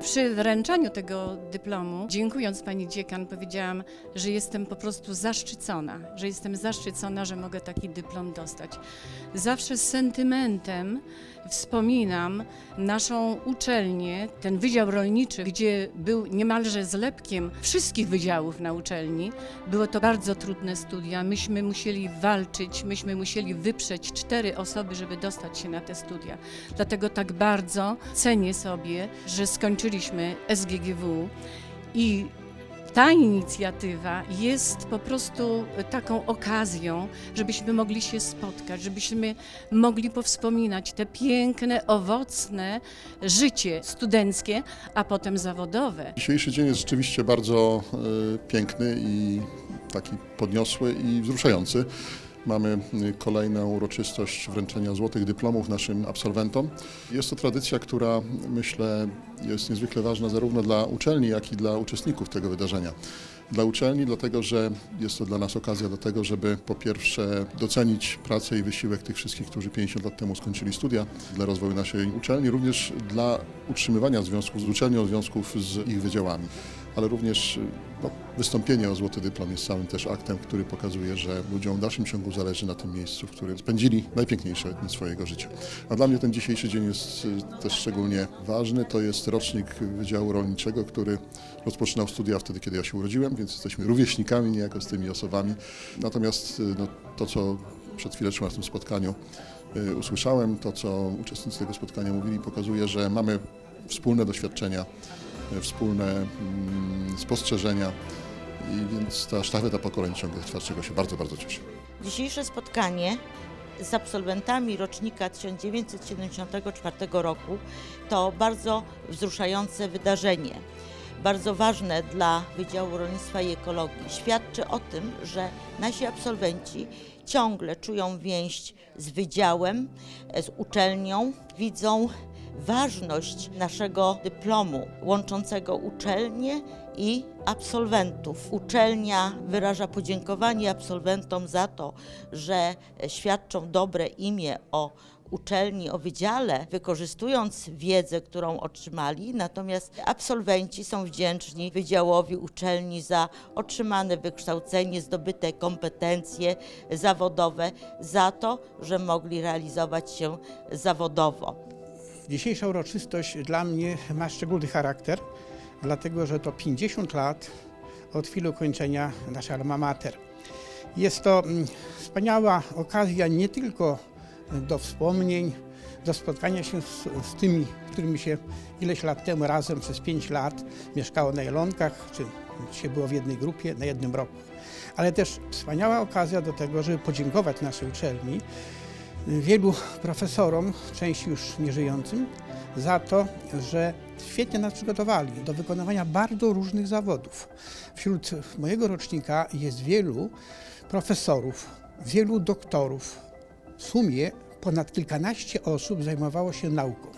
Przy wręczaniu tego dyplomu, dziękując pani dziekan, powiedziałam, że jestem po prostu zaszczycona, że jestem zaszczycona, że mogę taki dyplom dostać. Zawsze z sentymentem wspominam naszą uczelnię, ten Wydział Rolniczy, gdzie był niemalże zlepkiem wszystkich wydziałów na uczelni. Było to bardzo trudne studia. Myśmy musieli walczyć, myśmy musieli wyprzeć cztery osoby, żeby dostać się na te studia. Dlatego tak bardzo cenię sobie, że skończyliśmy SGGW i ta inicjatywa jest po prostu taką okazją, żebyśmy mogli się spotkać, żebyśmy mogli powspominać te piękne, owocne życie studenckie, a potem zawodowe. Dzisiejszy dzień jest rzeczywiście bardzo e, piękny i taki podniosły i wzruszający. Mamy y, kolejną uroczystość wręczenia złotych dyplomów naszym absolwentom. Jest to tradycja, która myślę jest niezwykle ważna zarówno dla uczelni, jak i dla uczestników tego wydarzenia. Dla uczelni, dlatego że jest to dla nas okazja do tego, żeby po pierwsze docenić pracę i wysiłek tych wszystkich, którzy 50 lat temu skończyli studia dla rozwoju naszej uczelni, również dla utrzymywania związków z uczelnią, związków z ich wydziałami ale również no, wystąpienie o złoty dyplom jest samym też aktem, który pokazuje, że ludziom w dalszym ciągu zależy na tym miejscu, w którym spędzili najpiękniejsze dni swojego życia. A dla mnie ten dzisiejszy dzień jest y, też szczególnie ważny. To jest rocznik Wydziału Rolniczego, który rozpoczynał studia wtedy, kiedy ja się urodziłem, więc jesteśmy rówieśnikami niejako z tymi osobami. Natomiast y, no, to, co przed chwileczką na tym spotkaniu y, usłyszałem, to, co uczestnicy tego spotkania mówili, pokazuje, że mamy wspólne doświadczenia wspólne mm, spostrzeżenia i więc ta sztafeta pokoleń ciągle trwa, czego się bardzo, bardzo cieszę. Dzisiejsze spotkanie z absolwentami rocznika 1974 roku to bardzo wzruszające wydarzenie. Bardzo ważne dla Wydziału Rolnictwa i Ekologii. Świadczy o tym, że nasi absolwenci ciągle czują więź z wydziałem, z uczelnią, widzą ważność naszego dyplomu łączącego uczelnię i absolwentów. Uczelnia wyraża podziękowanie absolwentom za to, że świadczą dobre imię o uczelni, o wydziale, wykorzystując wiedzę, którą otrzymali, natomiast absolwenci są wdzięczni Wydziałowi Uczelni za otrzymane wykształcenie, zdobyte kompetencje zawodowe, za to, że mogli realizować się zawodowo. Dzisiejsza uroczystość dla mnie ma szczególny charakter, dlatego że to 50 lat od chwili ukończenia naszej alma mater. Jest to mm, wspaniała okazja nie tylko do wspomnień, do spotkania się z, z tymi, którymi się ileś lat temu razem przez 5 lat mieszkało na Jelonkach, czy się było w jednej grupie na jednym roku. Ale też wspaniała okazja do tego, żeby podziękować naszej uczelni, wielu profesorom, części już nieżyjącym, za to, że świetnie nas przygotowali do wykonywania bardzo różnych zawodów. Wśród mojego rocznika jest wielu profesorów, wielu doktorów. W sumie ponad kilkanaście osób zajmowało się nauką.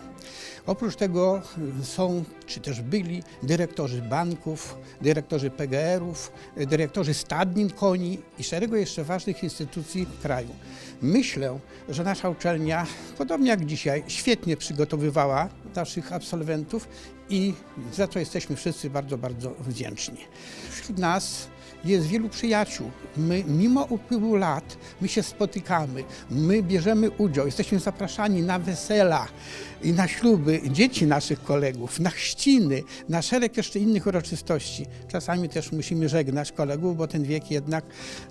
Oprócz tego są, czy też byli dyrektorzy banków, dyrektorzy PGR-ów, dyrektorzy stadnin koni i szeregu jeszcze ważnych instytucji kraju. Myślę, że nasza uczelnia, podobnie jak dzisiaj, świetnie przygotowywała naszych absolwentów i za to jesteśmy wszyscy bardzo, bardzo wdzięczni. Wśród nas jest wielu przyjaciół. My, mimo upływu lat, my się spotykamy, my bierzemy udział, jesteśmy zapraszani na wesela i na śluby dzieci naszych kolegów, na chrzciny, na szereg jeszcze innych uroczystości. Czasami też musimy żegnać kolegów, bo ten wiek jednak,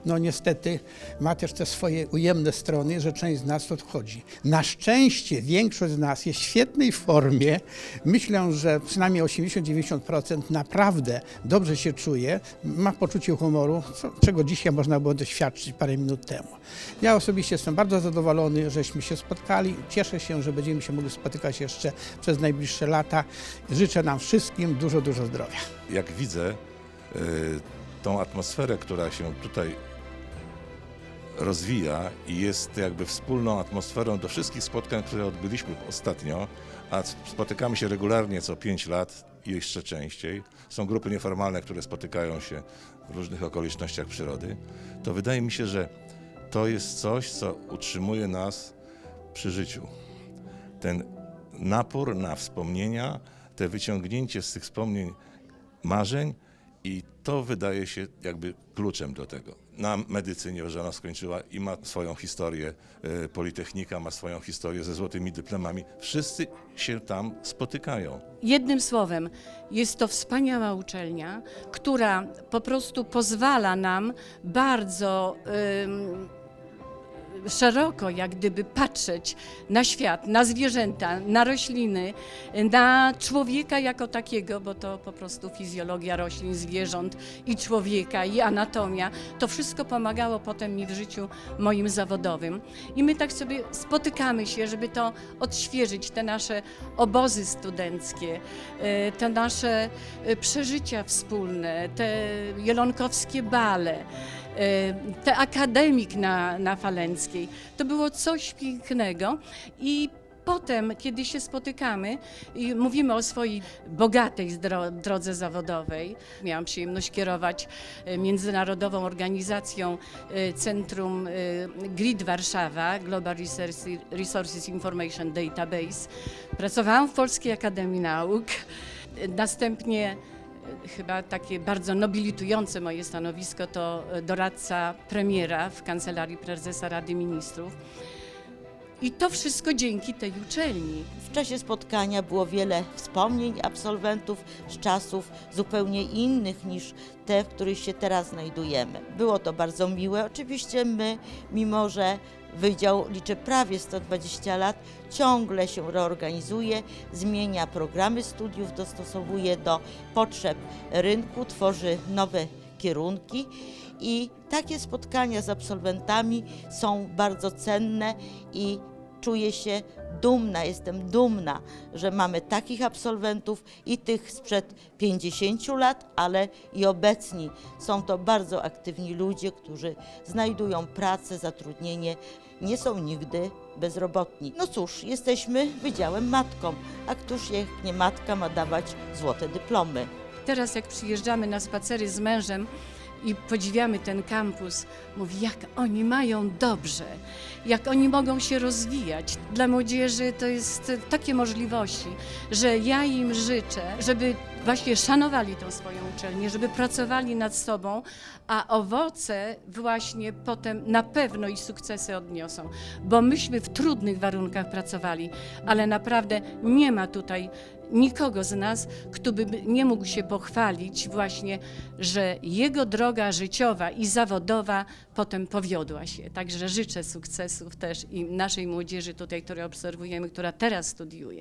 no niestety, ma też te swoje ujemne strony, że część z nas odchodzi. Na szczęście większość z nas jest w świetnej formie. Myślę, że przynajmniej 80-90% naprawdę dobrze się czuje, ma poczucie humoru, co, czego dzisiaj można było doświadczyć parę minut temu. Ja osobiście jestem bardzo zadowolony, żeśmy się spotkali. Cieszę się, że będziemy się mogli spotykać jeszcze przez najbliższe lata. Życzę nam wszystkim dużo, dużo zdrowia. Jak widzę y, tą atmosferę, która się tutaj rozwija i jest jakby wspólną atmosferą do wszystkich spotkań, które odbyliśmy ostatnio, a spotykamy się regularnie co 5 lat i jeszcze częściej. Są grupy nieformalne, które spotykają się w różnych okolicznościach przyrody. To wydaje mi się, że to jest coś, co utrzymuje nas przy życiu. Ten napór na wspomnienia, te wyciągnięcie z tych wspomnień marzeń i to wydaje się jakby kluczem do tego. Na medycynie, że ona skończyła i ma swoją historię, e, Politechnika ma swoją historię ze złotymi dyplomami. Wszyscy się tam spotykają. Jednym słowem, jest to wspaniała uczelnia, która po prostu pozwala nam bardzo ym, szeroko, jak gdyby patrzeć na świat, na zwierzęta, na rośliny, na człowieka jako takiego, bo to po prostu fizjologia roślin, zwierząt i człowieka, i anatomia. To wszystko pomagało potem mi w życiu moim zawodowym. I my tak sobie spotykamy się, żeby to odświeżyć, te nasze obozy studenckie, e, te nasze e, przeżycia wspólne, te jelonkowskie bale, te akademik na, na Falenckiej. To było coś pięknego i Potem, kiedy się spotykamy i mówimy o swojej bogatej drodze zawodowej, miałam przyjemność kierować e, międzynarodową organizacją e, Centrum GRID Warszawa, Global Resources- Information Database. Pracowałam w Polskiej Akademii Nauk. Następnie chyba takie bardzo nobilitujące moje stanowisko to doradca premiera w Kancelarii Prezesa Rady Ministrów. I to wszystko dzięki tej uczelni. W czasie spotkania było wiele wspomnień absolwentów z czasów zupełnie innych niż te, w których się teraz znajdujemy. Było to bardzo miłe. Oczywiście my, mimo że Wydział liczy prawie 120 lat, ciągle się reorganizuje, zmienia programy studiów, dostosowuje do potrzeb rynku, tworzy nowe kierunki i takie spotkania z absolwentami są bardzo cenne i czuję się dumna, jestem dumna, że mamy takich absolwentów i tych sprzed 50 lat, ale i obecni. Są to bardzo aktywni ludzie, którzy znajdują pracę, zatrudnienie, nie są nigdy bezrobotni. No cóż, jesteśmy Wydziałem Matką, a któż jak nie matka ma dawać złote dyplomy? Teraz jak przyjeżdżamy na spacery z mężem i podziwiamy ten kampus, mówi jak oni mają dobrze, jak oni mogą się rozwijać. Dla młodzieży to jest takie możliwości, że ja im życzę, żeby właśnie szanowali tą swoją uczelnię, żeby pracowali nad sobą, a owoce właśnie potem na pewno i sukcesy odniosą, bo myśmy w trudnych warunkach pracowali, ale naprawdę nie ma tutaj nikogo z nas, kto by nie mógł się pochwalić właśnie, że jego droga życiowa i zawodowa potem powiodła się. Także życzę sukcesów też i naszej młodzieży tutaj, której obserwujemy, która teraz studiuje.